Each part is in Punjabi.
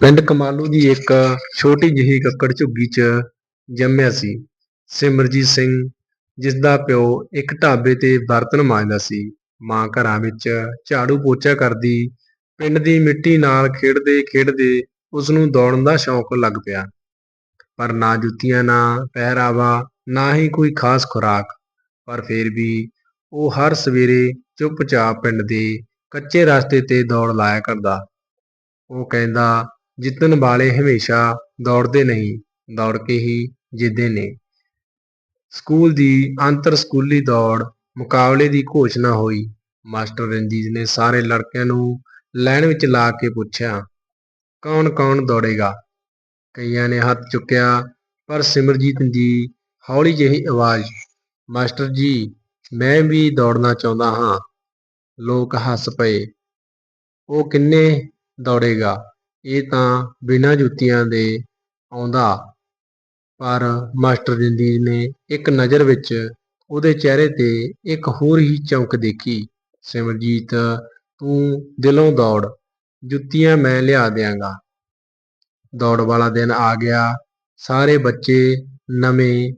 ਪਿੰਡ ਕਮਾਲੂ ਦੀ ਇੱਕ ਛੋਟੀ ਜਿਹੀ ਕੱਕੜ ਝੁੱਗੀ 'ਚ ਜੰਮਿਆ ਸੀ। ਸਿਮਰਜੀਤ ਸਿੰਘ, ਜਿਸਦਾ ਪਿਓ ਇੱਕ ਢਾਬੇ ਤੇ ਬਰਤਨ ਮਾਂਜਦਾ ਸੀ। ਮਾਂ ਘਰਾਂ ਵਿੱਚ ਝਾੜੂ ਪੋਚਾ ਕਰਦੀ, ਪਿੰਡ ਦੀ ਮਿੱਟੀ ਨਾਲ ਖੇਡਦੇ ਖੇਡਦੇ ਉਸ ਨੂੰ ਦੌੜਨ ਦਾ ਸ਼ੌਕ ਲੱਗ ਪਿਆ। ਪਰ ਨਾ ਜੁੱਤੀਆਂ, ਨਾ ਪਹਿਰਾਵਾ, ਨਾ ਹੀ ਕੋਈ ਖਾਸ ਖੁਰਾਕ। ਪਰ ਫਿਰ ਵੀ ਉਹ ਹਰ ਸਵੇਰੇ ਚੁੱਪਚਾਪ ਪਿੰਡ ਦੇ ਕੱਚੇ ਰਸਤੇ ਤੇ ਦੌੜ ਲਾਇਆ ਕਰਦਾ। ਉਹ ਕਹਿੰਦਾ, ਜਿੱਤਣ ਵਾਲੇ ਹਮੇਸ਼ਾ ਦੌੜਦੇ ਨਹੀਂ, ਦੌੜ ਕੇ ਹੀ ਜਿੱਤਦੇ ਨੇ। ਸਕੂਲ ਦੀ ਅੰਤਰ ਸਕੂਲੀ ਦੌੜ ਮੁਕਾਬਲੇ ਦੀ ਘੋਸ਼ਣਾ ਹੋਈ। ਮਾਸਟਰ ਰਣਜੀਤ ਨੇ ਸਾਰੇ ਲੜਕਿਆਂ ਨੂੰ ਲਾਈਨ ਵਿੱਚ ਲਾ ਕੇ ਪੁੱਛਿਆ ਕੌਣ ਕੌਣ ਦੌੜੇਗਾ? ਕਈਆਂ ਨੇ ਹੱਥ ਚੁੱਕਿਆ, ਪਰ ਸਿਮਰਜੀਤ ਦੀ ਹੌਲੀ ਜਿਹੀ ਆਵਾਜ਼, ਮਾਸਟਰ ਜੀ, ਮੈਂ ਵੀ ਦੌੜਨਾ ਚਾਹੁੰਦਾ ਹਾਂ। ਲੋਕ ਹੱਸ ਪਏ। ਉਹ ਕਿੰਨੇ ਦੌੜੇਗਾ। ਇਹ ਤਾਂ ਬਿਨਾਂ ਜੁੱਤੀਆਂ ਦੇ ਆਉਂਦਾ। ਪਰ ਮਾਸਟਰ ਰਣਜੀਤ ਨੇ ਇੱਕ ਨਜ਼ਰ ਵਿੱਚ ਉਹਦੇ ਚਿਹਰੇ ਤੇ ਇੱਕ ਹੋਰ ਹੀ ਚਮਕ ਦੇਖੀ। ਸਿਮਰਜੀਤ, ਤੂੰ ਦਿਲੋਂ ਦੌੜ। ਜੁੱਤੀਆਂ ਮੈਂ ਲਿਆ ਦਿਆਂਗਾ। ਦੌੜ ਵਾਲਾ ਦਿਨ ਆ ਗਿਆ। ਸਾਰੇ ਬੱਚੇ ਨਵੇਂ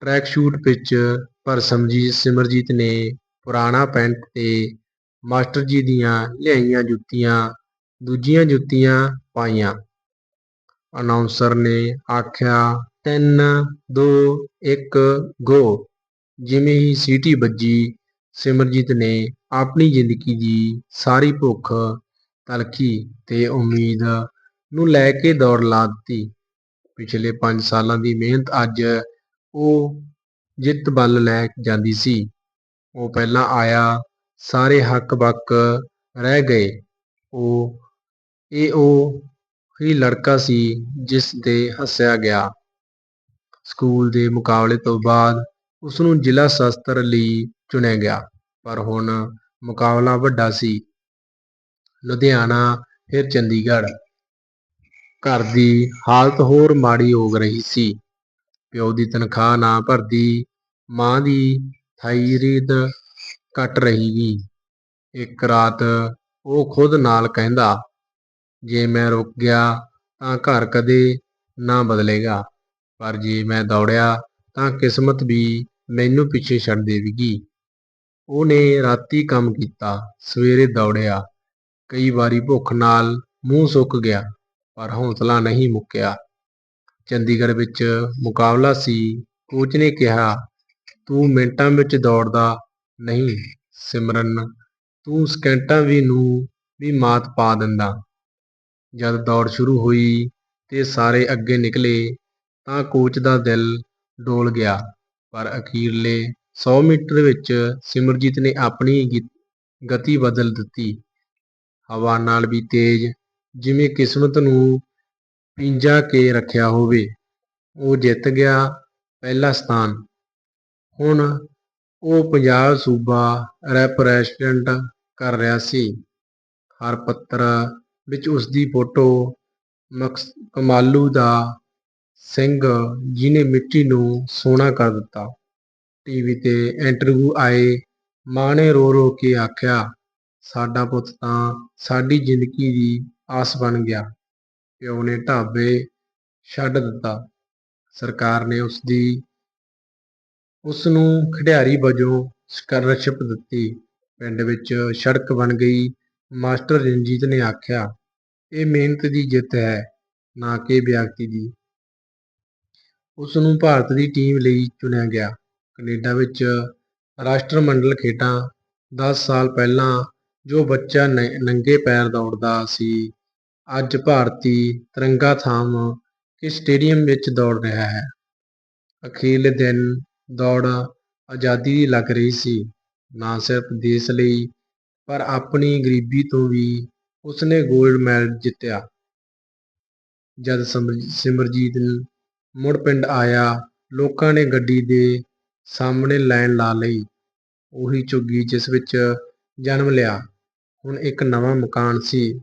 ਟਰੈਕ ਸ਼ੂਟ ਵਿੱਚ, ਪਰ ਸਮਜੀਤ ਸਿਮਰਜੀਤ ਨੇ ਪੁਰਾਣਾ ਪੈਂਟ ਤੇ ਮਾਸਟਰ ਜੀ ਦੀਆਂ ਲਿਆਈਆਂ ਜੁੱਤੀਆਂ ਦੂਜੀਆਂ ਜੁੱਤੀਆਂ ਪਾਈਆਂ। ਅਨਾਉਂਸਰ ਨੇ ਆਖਿਆ, ਤਿੰਨ, ਦੋ, ਇੱਕ ਗੋ ਜਿਵੇਂ ਹੀ ਸੀਟੀ ਵੱਜੀ, ਸਿਮਰਜੀਤ ਨੇ ਆਪਣੀ ਜ਼ਿੰਦਗੀ ਦੀ ਸਾਰੀ ਭੁੱਖ ਤਲਖੀ ਤੇ ਉਮੀਦ ਨੂੰ ਲੈ ਕੇ ਦੌੜ ਲਾ ਦਿੱਤੀ। ਪਿਛਲੇ ਪੰਜ ਸਾਲਾਂ ਦੀ ਮਿਹਨਤ ਅੱਜ ਉਹ ਜਿੱਤ ਵੱਲ ਲੈ ਜਾਂਦੀ ਸੀ। ਉਹ ਪਹਿਲਾਂ ਆਇਆ, ਸਾਰੇ ਹੱਕ ਬੱਕ ਰਹਿ ਗਏ। ਉਹ ਇਹ ਉਹ ਹੀ ਲੜਕਾ ਸੀ ਜਿਸ ਦੇ ਹੱਸਿਆ ਗਿਆ। ਸਕੂਲ ਦੇ ਮੁਕਾਬਲੇ ਤੋਂ ਬਾਅਦ ਉਸ ਨੂੰ ਜ਼ਿਲ੍ਹਾ ਸ਼ਸਤਰ ਲਈ ਚੁਣਿਆ ਗਿਆ, ਪਰ ਹੁਣ ਮੁਕਾਬਲਾ ਵੱਡਾ ਸੀ। ਲੁਧਿਆਣਾ, ਫਿਰ ਚੰਡੀਗੜ੍ਹ। ਘਰ ਦੀ ਹਾਲਤ ਹੋਰ ਮਾੜੀ ਹੋ ਰਹੀ ਸੀ। ਪਿਓ ਦੀ ਤਨਖਾਹ ਨਾ ਭਰਦੀ, ਮਾਂ ਦੀ ਥਾਇਰਾਇਡ ਘਟ ਰਹੀਗੀ ਇੱਕ ਰਾਤ ਉਹ ਖੁਦ ਨਾਲ ਕਹਿੰਦਾ ਜੇ ਮੈਂ ਰੁਕ ਗਿਆ ਤਾਂ ਘਰ ਕਦੇ ਨਾ ਬਦਲੇਗਾ। ਪਰ ਜੇ ਮੈਂ ਦੌੜਿਆ ਤਾਂ ਕਿਸਮਤ ਵੀ ਮੈਨੂੰ ਪਿੱਛੇ ਛੱਡ ਦੇਵੇਗੀ। ਉਹਨੇ ਰਾਤੀ ਕੰਮ ਕੀਤਾ, ਸਵੇਰੇ ਦੌੜਿਆ। ਕਈ ਵਾਰੀ ਭੁੱਖ ਨਾਲ ਮੂੰਹ ਸੁੱਕ ਗਿਆ, ਪਰ ਹੌਸਲਾ ਨਹੀਂ ਮੁੱਕਿਆ। ਚੰਡੀਗੜ੍ਹ ਵਿੱਚ ਮੁਕਾਬਲਾ ਸੀ, ਕੋਚ ਨੇ ਕਿਹਾ, ਤੂੰ ਮਿੰਟਾਂ ਵਿੱਚ ਦੌੜਦਾ ਨਹੀਂ ਸਿਮਰਨ, ਤੂੰ ਸਕਿੰਟਾਂ ਵੀ ਨੂੰ ਵੀ ਮਾਤ ਪਾ ਦਿੰਦਾ। ਜਦ ਦੌੜ ਸ਼ੁਰੂ ਹੋਈ ਤੇ ਸਾਰੇ ਅੱਗੇ ਨਿਕਲੇ ਤਾਂ ਕੋਚ ਦਾ ਦਿਲ ਡੋਲ ਗਿਆ। ਪਰ ਅਖੀਰਲੇ 100 ਮੀਟਰ ਵਿੱਚ ਸਿਮਰਜੀਤ ਨੇ ਆਪਣੀ ਗੀ- ਗਤੀ ਬਦਲ ਦਿੱਤੀ। ਹਵਾ ਨਾਲ ਵੀ ਤੇਜ਼, ਜਿਵੇਂ ਕਿਸਮਤ ਨੂੰ ਪਿੰਜਾ ਕੇ ਰੱਖਿਆ ਹੋਵੇ। ਉਹ ਜਿੱਤ ਗਿਆ ਪਹਿਲਾ ਸਥਾਨ। ਹੁਣ ਉਹ ਪੰਜਾਬ ਸੂਬਾ ਰੈਪਰੈਜ਼ੈਂਟ ਕਰ ਰਿਹਾ ਸੀ। ਹਰ ਪੱਤਰ ਵਿੱਚ ਉਸਦੀ ਫੋਟੋ ਮਕਸ, ਕਮਾਲੂ ਦਾ ਸਿੰਘ ਜਿਹਨੇ ਮਿੱਟੀ ਨੂੰ ਸੋਨਾ ਕਰ ਦਿੱਤਾ। ਟੀਵੀ ਤੇ ਇੰਟਰਵਿਊ ਆਏ, ਮਾਂ ਨੇ ਰੋ ਰੋ ਕੇ ਆਖਿਆ, ਸਾਡਾ ਪੁੱਤ ਤਾਂ ਸਾਡੀ ਜ਼ਿੰਦਗੀ ਦੀ ਆਸ ਬਣ ਗਿਆ। ਪਿਓ ਨੇ ਢਾਬੇ ਛੱਡ ਦਿੱਤਾ। ਸਰਕਾਰ ਨੇ ਉਸ ਦੀ ਉਸ ਨੂੰ ਖਿਡਾਰੀ ਵਜੋਂ ਸਕਾਲਰਸ਼ਿਪ ਦਿੱਤੀ। ਪਿੰਡ ਵਿੱਚ ਸੜਕ ਬਣ ਗਈ। ਮਾਸਟਰ ਰਣਜੀਤ ਨੇ ਆਖਿਆ ਇਹ ਮਿਹਨਤ ਦੀ ਜਿੱਤ ਹੈ, ਨਾ ਕਿ ਵਿਅਕਤੀ ਦੀ। ਉਸ ਨੂੰ ਭਾਰਤ ਦੀ ਟੀਮ ਲਈ ਚੁਣਿਆ ਗਿਆ। ਕੈਨੇਡਾ ਵਿੱਚ ਰਾਸ਼ਟਰਮੰਡਲ ਖੇਡਾਂ 10 ਸਾਲ ਪਹਿਲਾਂ ਜੋ ਬੱਚਾ ਨੰਗੇ ਪੈਰ ਦੌੜਦਾ ਸੀ, ਅੱਜ ਭਾਰਤੀ ਤਿਰੰਗਾ ਥਾਮ ਕੇ ਸਟੇਡੀਅਮ ਵਿੱਚ ਦੌੜ ਰਿਹਾ ਹੈ। ਅਖੀਰਲੇ ਦਿਨ ਦੌੜ ਆਜ਼ਾਦੀ ਦੀ ਲੱਗ ਰਹੀ ਸੀ। ਨਾ ਸਿਰਫ ਦੇਸ਼ ਲਈ, ਪਰ ਆਪਣੀ ਗਰੀਬੀ ਤੋਂ ਵੀ ਉਸਨੇ 골ਡ ਮੈਡਲ ਜਿੱਤਿਆ। ਜਦ ਸਮਰ- ਸਿਮਰਜੀਤ ਮੁੜ ਪਿੰਡ ਆਇਆ, ਲੋਕਾਂ ਨੇ ਗੱਡੀ ਦੇ ਸਾਹਮਣੇ ਲਾਈਨ ਲਾ ਲਈ। ਉਹੀ ਝੁੱਗੀ ਜਿਸ ਵਿੱਚ ਜਨਮ ਲਿਆ। ਹੁਣ ਇੱਕ ਨਵਾਂ ਮਕਾਨ ਸੀ,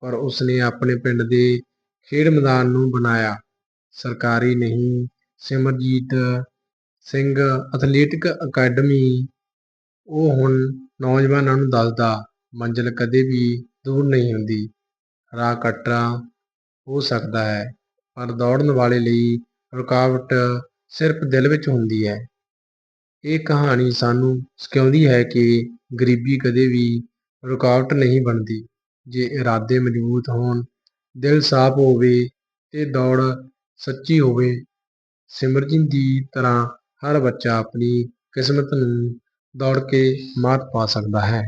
ਪਰ ਉਸਨੇ ਆਪਣੇ ਪਿੰਡ ਦੇ ਖੇਡ ਮੈਦਾਨ ਨੂੰ ਬਣਾਇਆ। ਸਰਕਾਰੀ ਨਹੀਂ, ਸਿਮਰਜੀਤ ਸਿੰਘ ਐਥਲੈਟਿਕ ਅਕੈਡਮੀ। ਉਹ ਹੁਣ ਨੌਜਵਾਨਾਂ ਨੂੰ ਦੱਸਦਾ, ਮੰਜ਼ਿਲ ਕਦੇ ਵੀ ਦੂਰ ਨਹੀਂ ਹੁੰਦੀ। ਰਾਹ ਕੱਟਣਾ ਹੋ ਸਕਦਾ ਹੈ, ਪਰ ਦੌੜਨ ਵਾਲੇ ਲਈ ਰੁਕਾਵਟ ਸਿਰਫ ਦਿਲ ਵਿੱਚ ਹੁੰਦੀ ਹੈ। ਇਹ ਕਹਾਣੀ ਸਾਨੂੰ ਸਿਖਾਉਂਦੀ ਹੈ ਕਿ ਗਰੀਬੀ ਕਦੇ ਵੀ ਰੁਕਾਵਟ ਨਹੀਂ ਬਣਦੀ। ਜੇ ਇਰਾਦੇ ਮਜ਼ਬੂਤ ਹੋਣ, ਦਿਲ ਸਾਫ਼ ਹੋਵੇ ਤੇ ਦੌੜ ਸੱਚੀ ਹੋਵੇ, ਸਿਮਰਜੀਤ ਦੀ ਤਰ੍ਹਾਂ ਹਰ ਬੱਚਾ ਆਪਣੀ ਕਿਸਮਤ ਨੂੰ ਦੌੜ ਕੇ ਮਾਤ ਪਾ ਸਕਦਾ ਹੈ।